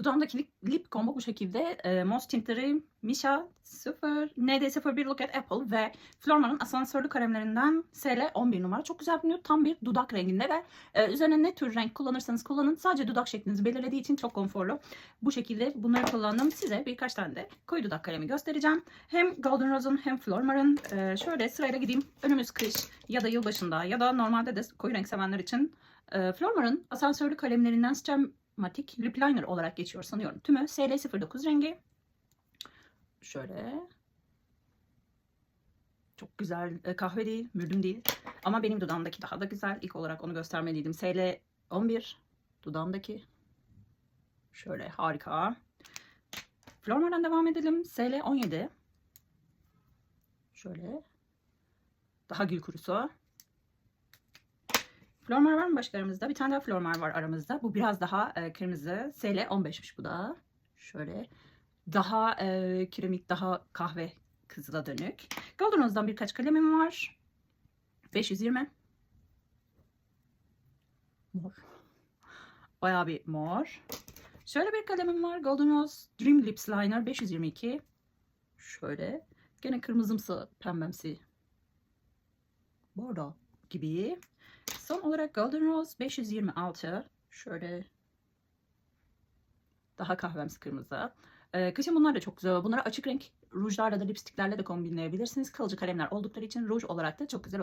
Dudağımdaki lip, lip combo bu şekilde. E, Most Tintleri Misha 0, ND01 Look at Apple ve Flormar'ın asansörlü kalemlerinden SL 11 numara. Çok güzel nude. Tam bir dudak renginde ve e, üzerine ne tür renk kullanırsanız kullanın. Sadece dudak şeklinizi belirlediği için çok konforlu. Bu şekilde bunları kullandım. Size birkaç tane de koyu dudak kalemi göstereceğim. Hem Golden Rose'un hem Flormar'ın e, şöyle sırayla gideyim. Önümüz kış ya da yılbaşında ya da normalde de koyu renk sevenler için e, Flormar'ın asansörlü kalemlerinden Stemmatic Lip Liner olarak geçiyor sanıyorum. Tümü SL09 rengi. Şöyle. Çok güzel. E, kahve değil, mürdüm değil. Ama benim dudağımdaki daha da güzel. İlk olarak onu göstermeliydim. SL11 dudağımdaki. Şöyle harika. Flormar'dan devam edelim. SL17. Şöyle. Daha gül kurusu. Flormar var mı başka aramızda? Bir tane daha Flormar var aramızda. Bu biraz daha e, kırmızı. SL 15'miş bu da. Şöyle. Daha e, kiremik, daha kahve kızıla dönük. Golden Rose'dan birkaç kalemim var. 520. Mor. Bayağı bir mor. Şöyle bir kalemim var. Golden Rose Dream Lips Liner 522. Şöyle. Gene kırmızımsı, pembemsi. Bordo gibi. Son olarak Golden Rose 526. Şöyle daha kahvemsi kırmızı. Ee, kışın bunlar da çok güzel. Bunları açık renk rujlarla da lipstiklerle de kombinleyebilirsiniz. Kalıcı kalemler oldukları için ruj olarak da çok güzel